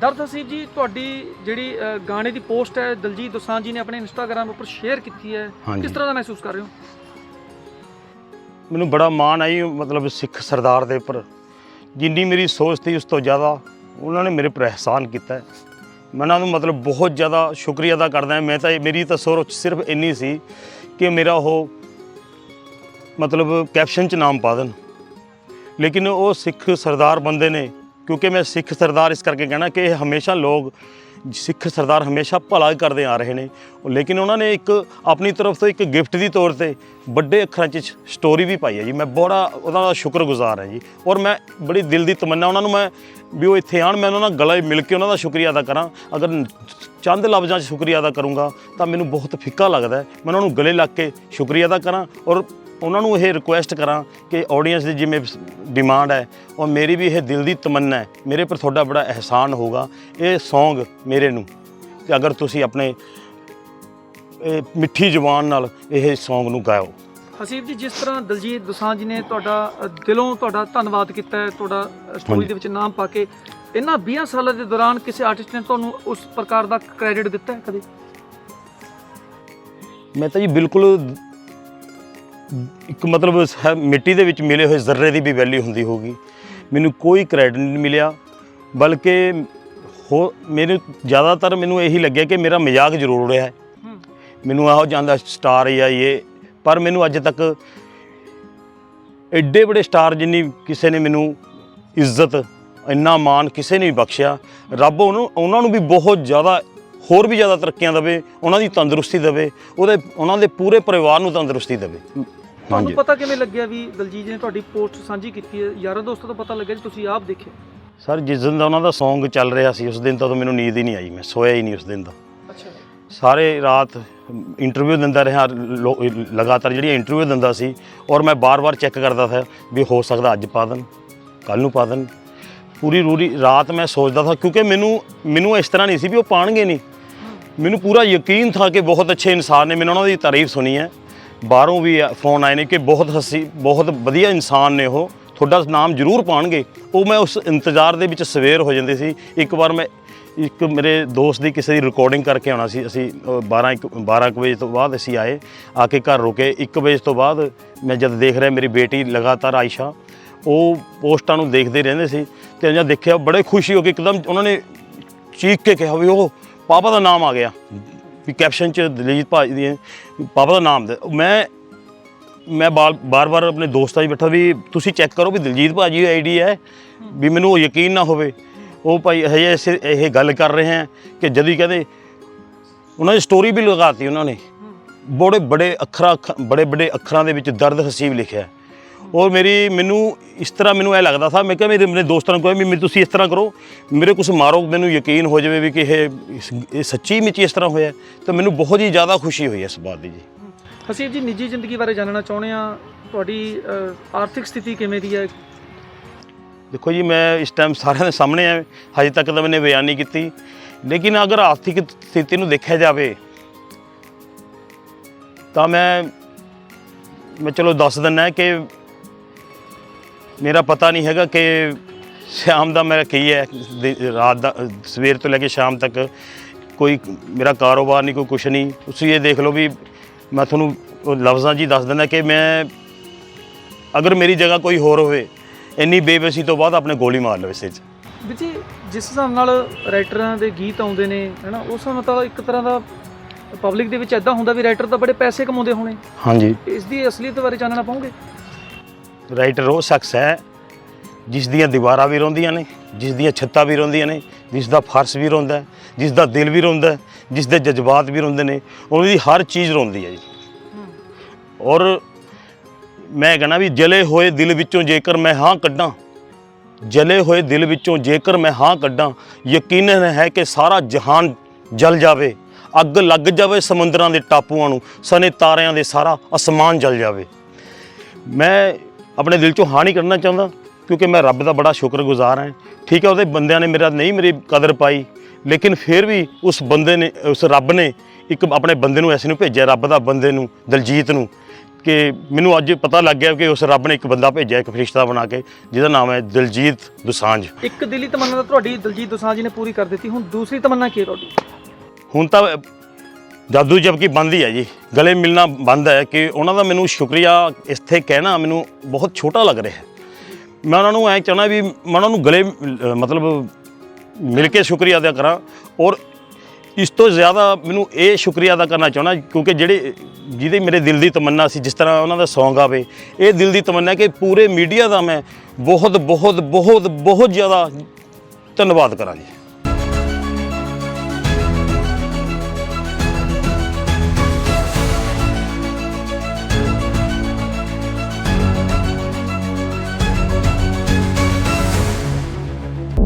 ਦਰਦ ਹਸੀਬ ਜੀ ਤੁਹਾਡੀ ਜਿਹੜੀ ਅ, ਗਾਣੇ ਦੀ ਪੋਸਟ ਹੈ ਦਲਜੀਤ ਦੋਸਾਂਝ ਜੀ ਨੇ ਆਪਣੇ ਇੰਸਟਾਗ੍ਰam ਉੱਪਰ ਸ਼ੇਅਰ ਕੀਤੀ ਹੈ। ਹਾਂਜੀ। ਕਿਸ ਤਰ੍ਹਾਂ ਦਾ ਮਹਿਸੂਸ ਕਰ ਰਹੇ ਹੋ? ਮੈਨੂੰ ਬੜਾ ਮਾਣ ਆਈ ਮਤਲਬ ਸਿੱਖ ਸਰਦਾਰ ਦੇ ਉੱਪਰ। ਜਿੰਨੀ ਮੇਰੀ ਸੋਚ ਸੀ ਉਸ ਤੋਂ ਜ਼ਿਆਦਾ ਉਹਨਾਂ ਨੇ ਮੇਰੇ ਉੱਪਰ ਅਹਿਸਾਨ ਕੀਤਾ ਹੈ। ਮੈਂ ਉਹਨਾਂ ਨੂੰ ਮਤਲਬ ਬਹੁਤ ਜ਼ਿਆਦਾ ਸ਼ੁਕਰੀਆ ਅਦਾ ਕਰਦਾ ਹਾਂ। ਮੈਂ ਤਾਂ ਮੇਰੀ ਤਾਂ ਸੋਚ ਸਿਰਫ ਇੰਨੀ ਸੀ ਕਿ ਮੇਰਾ ਉਹ ਮਤਲਬ ਕੈਪਸ਼ਨ 'ਚ ਨਾਮ ਪਾ ਦੇਣ। ਲੇਕਿਨ ਉਹ ਸਿੱਖ ਸਰਦਾਰ ਬੰਦੇ ਨੇ ਕਿਉਂਕਿ ਮੈਂ ਸਿੱਖ ਸਰਦਾਰ ਇਸ ਕਰਕੇ ਕਹਿਣਾ ਕਿ ਇਹ ਹਮੇਸ਼ਾ ਲੋਕ ਸਿੱਖ ਸਰਦਾਰ ਹਮੇਸ਼ਾ ਭਲਾ ਕਰਦੇ ਆ ਰਹੇ ਨੇ। ਲੇਕਿਨ ਉਹਨਾਂ ਨੇ ਇੱਕ ਆਪਣੀ ਤਰਫ ਤੋਂ ਇੱਕ ਗਿਫਟ ਦੀ ਤੌਰ ਤੇ ਵੱਡੇ ਅੱਖਰਾਂ 'ਚ ਸਟੋਰੀ ਵੀ ਪਾਈ ਹੈ ਜੀ। ਮੈਂ ਬੜਾ ਉਹਨਾਂ ਦਾ ਸ਼ੁਕਰਗੁਜ਼ਾਰ ਹਾਂ ਜੀ। ਔਰ ਮੈਂ ਬੜੀ ਦਿਲ ਦੀ ਤਮੰਨਾ ਉਹਨਾਂ ਨੂੰ ਮੈਂ ਵੀ ਉਹ ਇੱਥੇ ਆਣ ਮੈਂ ਉਹਨਾਂ ਨਾਲ ਗਲੇ ਮਿਲ ਕੇ ਉਹਨਾਂ ਦਾ ਸ਼ੁਕਰੀਆ ਅਦਾ ਕਰਾਂ। ਅਗਰ ਚੰਦ ਲਫ਼ਜ਼ਾਂ 'ਚ ਸ਼ੁਕਰੀਆ ਅਦਾ ਕਰੂੰਗਾ ਤਾਂ ਮੈਨੂੰ ਬਹੁਤ ਫਿੱਕਾ ਲੱਗਦਾ ਮੈਂ ਉਹਨਾਂ ਨੂੰ ਗਲੇ ਲੱਗ ਕੇ ਸ਼ੁਕਰੀਆ ਅਦਾ ਕਰਾਂ ਔਰ ਉਹਨਾਂ ਨੂੰ ਇਹ ਰਿਕੁਐਸਟ ਕਰਾਂ ਕਿ ਆਡੀਅנס ਦੀ ਜਿਵੇਂ ਡਿਮਾਂਡ ਹੈ ਔਰ ਮੇਰੀ ਵੀ ਇਹ ਦਿਲ ਦੀ ਤਮੰਨਾ ਹੈ ਮੇਰੇ ਪਰ ਤੁਹਾਡਾ ਬੜਾ ਅਹਿਸਾਨ ਹੋਗਾ ਇਹ Song ਮੇਰੇ ਨੂੰ ਕਿ ਅਗਰ ਤੁਸੀਂ ਆਪਣੇ ਇਹ ਮਿੱਠੀ ਜ਼ੁਬਾਨ ਨਾਲ ਇਹ Song ਨੂੰ ਗਾਓ ਹਸੀਬ ਜੀ ਜਿਸ ਤਰ੍ਹਾਂ ਦਲਜੀਤ ਦੋਸਾਂਝ ਨੇ ਤੁਹਾਡਾ ਦਿਲੋਂ ਤੁਹਾਡਾ ਧੰਨਵਾਦ ਕੀਤਾ ਹੈ ਤੁਹਾਡਾ ਸਟੋਰੀ। ਦੇ ਵਿੱਚ ਨਾਮ ਪਾ ਕੇ ਇਹਨਾਂ 20 ਸਾਲਾਂ ਦੇ ਦੌਰਾਨ ਕਿਸੇ ਆਰਟਿਸਟ ਨੇ ਤੁਹਾਨੂੰ ਉਸ ਪ੍ਰਕਾਰ ਦਾ ਕ੍ਰੈਡਿਟ ਦਿੱਤਾ ਹੈ ਕਦੇ ਮੈਂ ਤਾਂ ਜੀ ਬਿਲਕੁਲ ਇੱਕ ਮਤਲਬ ਹੈ- ਮਿੱਟੀ ਦੇ ਵਿੱਚ ਮਿਲੇ ਹੋਏ ਜ਼ਰਰੇ ਦੀ ਵੀ ਵੈਲਿਊ ਹੁੰਦੀ ਹੋਗੀ ਮੈਨੂੰ ਕੋਈ ਕ੍ਰੈਡਿਟ ਨਹੀਂ ਮਿਲਿਆ ਬਲਕਿ ਹੋ ਮੈਨੂੰ ਜ਼ਿਆਦਾਤਰ ਮੈਨੂੰ ਇਹੀ ਲੱਗਿਆ ਕਿ ਮੇਰਾ ਮਜ਼ਾਕ ਜ਼ਰੂਰ ਉੜਿਆ ਹੈ। ਹੂੰ। ਮੈਨੂੰ ਆਹੋ ਜਾਂਦਾ ਸਟਾਰ ਜਾਂ ਇਹ ਪਰ ਮੈਨੂੰ ਅੱਜ ਤੱਕ ਐਡੇ ਬੜੇ ਸਟਾਰ ਜਿੰਨੀ ਕਿਸੇ ਨੇ ਮੈਨੂੰ ਇੱਜ਼ਤ ਇੰਨਾ ਮਾਣ ਕਿਸੇ ਨੇ ਵੀ ਬਖਸ਼ਿਆ ਰੱਬ ਉਹਨੂੰ ਉਹਨਾਂ ਨੂੰ ਵੀ ਬਹੁਤ ਜ਼ਿਆਦਾ ਹੋਰ ਵੀ ਜ਼ਿਆਦਾ ਤਰੱਕੀਆਂ ਦੇਵੇ ਉਹਨਾਂ ਦੀ ਤੰਦਰੁਸਤੀ ਦੇਵੇ ਉਹਦੇ ਉਹਨਾਂ ਦੇ ਪੂਰੇ ਪਰਿਵਾਰ ਨੂੰ ਤੰਦਰੁਸਤੀ ਦੇਵੇ। ਤੁਹਾਨੂੰ ਪਤਾ ਕਿਵੇਂ ਲੱਗਿਆ ਵੀ ਦਲਜੀਤ ਜੀ ਨੇ ਤੁਹਾਡੀ ਪੋਸਟ ਸਾਂਝੀ ਕੀਤੀ ਹੈ? ਯਾਰਾਂ ਦੋਸਤਾਂ ਤੋਂ ਪਤਾ ਲੱਗਿਆ ਜੀ ਤੁਸੀਂ ਆਪ ਦੇਖਿਆ? ਸਰ ਜਿਸ ਦਿਨ ਦਾ ਉਹਨਾਂ ਦਾ Song ਚੱਲ ਰਿਹਾ ਸੀ ਉਸ ਦਿਨ ਤੋਂ ਤਾਂ ਮੈਨੂੰ ਨੀਂਦ ਹੀ ਨਹੀਂ ਆਈ ਮੈਂ ਸੋਇਆ ਹੀ ਨਹੀਂ ਉਸ ਦਿਨ ਦਾ ਅੱਛਾ ਸਾਰੇ ਰਾਤ ਇੰਟਰਵਿਊ ਦਿੰਦਾ ਰਿਹਾ ਲੋ- ਲਗਾਤਾਰ ਜਿਹੜੀਆਂ ਇੰਟਰਵਿਊ ਦਿੰਦਾ ਸੀ ਔਰ ਮੈਂ ਬਾਰ-ਬਾਰ ਚੈੱਕ ਕਰਦਾ ਸੀ ਵੀ ਹੋ ਸਕਦਾ ਅੱਜ ਪਾ ਦੇਣ ਕੱਲ ਨੂੰ ਪਾ ਦੇਣ। ਪੂਰੀ ਰੂਰੀ ਰਾਤ ਮੈਂ ਸੋਚਦਾ ਸੀ ਕਿਉਂਕਿ ਮੈਨੂੰ ਮੈਨੂੰ ਇਸ ਤਰ੍ਹਾਂ ਨਹੀਂ ਸੀ ਵੀ ਉਹ ਪਾਣਗੇ ਨਹੀਂ। ਮੈਨੂੰ ਪੂਰਾ ਯਕੀਨ ਥਾ ਕਿ ਬਹੁਤ ਅੱਛੇ ਇਨਸਾਨ ਨੇ ਮੈਨੂੰ ਉਹਨਾਂ ਦੀ ਤਾਰੀਫ ਸੁਣੀ ਹੈ। ਬਾਹਰੋਂ ਵੀ ਫੋਨ ਆਏ ਨੇ ਕਿ ਬਹੁਤ ਹਸੀ ਬਹੁਤ ਵਧੀਆ ਇਨਸਾਨ ਨੇ ਉਹ। ਤੁਹਾਡਾ ਨਾਮ ਜ਼ਰੂਰ ਪਾਣਗੇ। ਉਹ ਮੈਂ ਉਸ ਇੰਤਜ਼ਾਰ ਦੇ ਵਿੱਚ ਸਵੇਰ ਹੋ ਜਾਂਦੇ ਸੀ। ਇੱਕ ਵਾਰ ਮੈਂ ਇੱਕ ਮੇਰੇ ਦੋਸਤ ਦੀ ਕਿਸੇ ਦੀ ਰਿਕਾਰਡਿੰਗ ਕਰਕੇ ਆਉਣਾ ਸੀ। ਅਸੀਂ ਅ, 12 ਇੱਕ 12 ਕੁ ਵਜੇ ਤੋਂ ਬਾਅਦ ਅਸੀਂ ਆਏ। ਆ ਕੇ ਘਰ ਰੁਕੇ। 1 ਵਜੇ ਤੋਂ ਬਾਅਦ ਮੈਂ ਜਦ ਦੇਖ ਰਿਹਾ ਮੇਰੀ ਬੇਟੀ ਲਗਾਤਾਰ ਆਇਸ਼ਾ ਉਹ ਪੋਸਟਾਂ ਨੂੰ ਦੇਖਦੇ ਰਹਿੰਦੇ ਸੀ ਤੇ ਜਦ ਦੇਖਿਆ ਬੜੇ ਖੁਸ਼ੀ ਹੋ ਕੇ ਇੱਕਦਮ ਉਹਨਾਂ ਨੇ ਚੀਖ ਕੇ ਕਿਹਾ ਵੀ ਉਹ ਪਾਪਾ ਦਾ ਨਾਮ ਆ ਗਿਆ। ਵੀ ਕੈਪਸ਼ਨ ਚ ਦਲੀਪ ਭਾਜੀ ਦੀ ਪਾਪਾ ਦਾ ਨਾਮ ਦੇ ਮੈਂ ਮੈਂ ਬਾਰ-ਬਾਰ ਆਪਣੇ ਦੋਸਤਾਂ 'ਚ ਬੈਠਾ ਵੀ ਤੁਸੀਂ ਚੈੱਕ ਕਰੋ ਵੀ ਦਿਲਜੀਤ ਭਾਜੀ ਆਈਡੀ ਹੈ ਵੀ ਮੈਨੂੰ ਉਹ ਯਕੀਨ ਨਾ ਹੋਵੇ। ਉਹ ਭਾਈ ਐਸੇ- ਇਹ ਗੱਲ ਕਰ ਰਹੇ ਹੈ ਕਿ ਜਦੀ ਕਹਿੰਦੇ ਉਹਨਾਂ ਦੀ ਸਟੋਰੀ ਵੀ ਲਗਾਤੀ ਉਹਨਾਂ ਨੇ। ਬੜੇ ਬੜੇ ਅੱਖਰਾਂ ਬੜੇ ਬੜੇ ਅੱਖਰਾਂ ਦੇ ਵਿੱਚ ਦਰਦ ਹਸੀਬ ਲਿਖਿਆ। ਔਰ ਮੇਰੀ ਮੈਨੂੰ ਇਸ ਤਰ੍ਹਾਂ ਮੈਨੂੰ ਇਹ ਲੱਗਦਾ ਸੀ ਮੈਂ ਕਿਹਾ ਮੇਰੇ ਮੇਰੇ ਦੋਸਤਾਂ ਨੂੰ ਕਿਹਾ ਵੀ ਮੈਂ ਤੁਸੀਂ ਇਸ ਤਰ੍ਹਾਂ ਕਰੋ ਮੇਰੇ ਕੁਝ ਮਾਰੋ ਮੈਨੂੰ ਯਕੀਨ ਹੋ ਜਾਵੇ ਵੀ ਕਿ ਇਹ ਇਹ ਸੱਚੀ ਵਿੱਚ ਇਸ ਤਰ੍ਹਾਂ ਹੋਇਆ। ਤਾਂ ਮੈਨੂੰ ਬਹੁਤ ਹੀ ਜ਼ਿਆਦਾ ਖੁਸ਼ੀ ਹੋਈ ਇਸ ਬਾਤ ਦੀ ਜੀ। ਹਸੀਬ ਜੀ ਨਿੱਜੀ ਜ਼ਿੰਦਗੀ ਬਾਰੇ ਜਾਣਨਾ ਚਾਹੁੰਦੇ ਆ ਤੁਹਾਡੀ ਆਰਥਿਕ ਸਥਿਤੀ ਕਿਵੇਂ ਦੀ ਹੈ? ਦੇਖੋ ਜੀ ਮੈਂ ਇਸ ਟਾਈਮ ਸਾਰਿਆਂ ਦੇ ਸਾਹਮਣੇ ਆ ਹਜੇ ਤੱਕ ਤਾਂ ਮੈंने ਬਿਆਨ ਨਹੀਂ ਕੀਤੀ। ਲੇਕਿਨ ਅਗਰ ਆਰਥਿਕ ਸਥਿਤੀ ਨੂੰ ਦੇਖਿਆ ਜਾਵੇ ਤਾਂ ਮੈਂ ਮੈਂ ਚਲੋ ਦੱਸ ਦਿੰਦਾ ਕਿ ਮੇਰਾ ਪਤਾ ਨਹੀਂ ਹੈਗਾ ਕਿ ਸ਼ਾਮ ਦਾ ਮੇਰਾ ਕੀ ਹੈ। ਦੇ- ਰਾਤ ਦਾ ਸਵੇਰ ਤੋਂ ਲੈ ਕੇ ਸ਼ਾਮ ਤੱਕ ਕੋਈ ਮੇਰਾ ਕਾਰੋਬਾਰ ਨਹੀਂ ਕੋਈ ਕੁਛ ਨਹੀਂ। ਤੁਸੀਂ ਇਹ ਦੇਖ ਲਓ ਵੀ ਮੈਂ ਤੁਹਾਨੂੰ ਉਹ ਲਫ਼ਜ਼ਾਂ 'ਚ ਹੀ ਦੱਸ ਦਿੰਦਾ ਕਿ ਮੈਂ ਅਗਰ ਮੇਰੀ ਜਗ੍ਹਾ ਕੋਈ ਹੋਰ ਹੋਵੇ ਇੰਨੀ ਬੇਬਸੀ ਤੋਂ ਬਾਅਦ ਆਪਣੇ ਗੋਲੀ ਮਾਰ ਲਵੇ ਸਿਰ 'ਚ। ਵੀ ਜੀ ਜਿਸ ਹਿਸਾਬ ਨਾਲ ਰਾਈਟਰਾਂ ਦੇ ਗੀਤ ਆਉਂਦੇ ਨੇ ਹੈਨਾ ਉਸ ਹਿਸਾਬ ਨਾਲ ਤਾਂ ਇੱਕ ਤਰ੍ਹਾਂ ਦਾ ਪਬਲਿਕ ਦੇ ਵਿੱਚ ਐਦਾਂ ਹੁੰਦਾ ਵੀ ਰਾਈਟਰ ਤਾਂ ਬੜੇ ਪੈਸੇ ਕਮਾਉਂਦੇ ਹੋਣੇ। ਹਾਂਜੀ। ਇਸ ਦੀ ਅਸਲੀਅਤ ਬਾਰੇ ਜਾਣਨਾ ਪਾਉਂਗੇ ਰਾਈਟਰ ਉਹ ਸ਼ਖਸ ਹੈ ਜਿਸ ਦੀਆਂ ਦੀਵਾਰਾਂ ਵੀ ਰੋਂਦੀਆਂ ਨੇ ਜਿਸ ਦੀਆਂ ਛੱਤਾਂ ਵੀ ਰੋਂਦੀਆਂ ਨੇ ਜਿਸ ਦਾ ਫਰਸ਼ ਵੀ ਰੋਂਦਾ ਹੈ, ਜਿਸ ਦਾ ਦਿਲ ਵੀ ਰੋਂਦਾ ਜਿਸ ਦੇ ਜਜ਼ਬਾਤ ਵੀ ਰੋਂਦੇ ਨੇ ਉਹਦੀ ਹਰ ਚੀਜ਼ ਰੋਂਦੀ ਹੈ ਜੀ। ਔਰ ਮੈਂ ਕਹਿੰਦਾ ਵੀ ਜਲੇ ਹੋਏ ਦਿਲ ਵਿੱਚੋਂ ਜੇਕਰ ਮੈਂ ਹਾਂ ਕੱਢਾਂ ਜਲੇ ਹੋਏ ਦਿਲ ਵਿੱਚੋਂ ਜੇਕਰ ਮੈਂ ਹਾਂ ਕੱਢਾਂ ਯਕੀਨਨ ਹੈ ਕਿ ਸਾਰਾ ਜਹਾਨ ਜਲ ਜਾਵੇ ਅੱਗ ਲੱਗ ਜਾਵੇ ਸਮੁੰਦਰਾਂ ਦੇ ਟਾਪੂਆਂ ਨੂੰ ਸਨੇ ਤਾਰਿਆਂ ਦੇ ਸਾਰਾ ਅਸਮਾਨ ਜਲ ਜਾਵੇ। ਮੈਂ ਆਪਣੇ ਦਿਲ ਚੋਂ ਹਾਂ ਨਹੀਂ ਕਰਨਾ ਚਾਹੁੰਦਾ ਕਿਉਂਕਿ ਮੈਂ ਰੱਬ ਦਾ ਬੜਾ ਸ਼ੁਕਰਗੁਜ਼ਾਰ ਹਾਂ। ਠੀਕ ਹੈ ਉਹਦੇ ਬੰਦਿਆਂ ਨੇ ਮੇਰਾ ਨਹੀਂ ਮੇਰੀ ਕਦਰ ਪਾਈ ਲੇਕਿਨ ਫਿਰ ਵੀ ਉਸ ਬੰਦੇ ਨੇ ਉਸ ਰੱਬ ਨੇ ਇੱਕ ਆਪਣੇ ਬੰਦੇ ਨੂੰ ਐਸੇ ਨੂੰ ਭੇਜਿਆ ਰੱਬ ਦਾ ਬੰਦੇ ਨੂੰ ਦਲਜੀਤ ਨੂੰ ਕਿ ਮੈਨੂੰ ਅੱਜ ਪਤਾ ਲੱਗ ਗਿਆ ਕਿ ਉਸ ਰੱਬ ਨੇ ਇੱਕ ਬੰਦਾ ਭੇਜਿਆ ਇੱਕ ਫਰਿਸ਼ਤਾ ਬਣਾ ਕੇ ਜਿਹਦਾ ਨਾਮ ਹੈ ਦਿਲਜੀਤ ਦੁਸਾਂਝ। ਇੱਕ ਦਿਲੀ ਤਮੰਨਾ ਤਾਂ ਤੁਹਾਡੀ ਦਲਜੀਤ ਦੋਸਾਂਝ ਜੀ ਨੇ ਪੂਰੀ ਕਰ ਦਿੱਤੀ ਹੁਣ ਦੂਸਰੀ ਤਮੰਨਾ ਕੀ ਹੈ ਤੁਹਾਡੀ? ਹੁਣ ਤਾਂ ਜਾਦੂ ਜਬਕੀ ਬੰਦ ਹੀ ਹੈ ਜੀ। ਗਲੇ ਮਿਲਣਾ ਬੰਦ ਹੈ ਕਿ ਉਹਨਾਂ ਦਾ ਮੈਨੂੰ ਸ਼ੁਕਰੀਆ ਇੱਥੇ ਕਹਿਣਾ ਮੈਨੂੰ ਬਹੁਤ ਛੋਟਾ ਲੱਗ ਰਿਹਾ ਹੈ। ਮੈਂ ਉਹਨਾਂ ਨੂੰ ਐਂ ਚਾਹਣਾ ਵੀ ਮੈਂ ਉਹਨਾਂ ਨੂੰ ਗਲੇ ਅਹ, ਮਤਲਬ ਮਿਲ ਕੇ ਸ਼ੁਕਰੀਆ ਅਦਾ ਕਰਾਂ ਔਰ ਇਸ ਤੋਂ ਜ਼ਿਆਦਾ ਮੈਨੂੰ ਇਹ ਸ਼ੁਕਰੀਆ ਅਦਾ ਕਰਨਾ ਚਾਹਣਾ ਕਿਉਂਕਿ ਜਿਹੜੇ ਜਿਹਦੇ ਮੇਰੇ ਦਿਲ ਦੀ ਤਮੰਨਾ ਸੀ ਜਿਸ ਤਰ੍ਹਾਂ ਉਹਨਾਂ ਦਾ ਸੌਂਗ ਆਵੇ ਇਹ ਦਿਲ ਦੀ ਤਮੰਨਾ ਕਿ ਪੂਰੇ ਮੀਡੀਆ ਦਾ ਮੈਂ ਬਹੁਤ ਬਹੁਤ ਬਹੁਤ ਬਹੁਤ ਜ਼ਿਆਦਾ ਧੰਨਵਾਦ ਕਰਾਂ ਜੀ।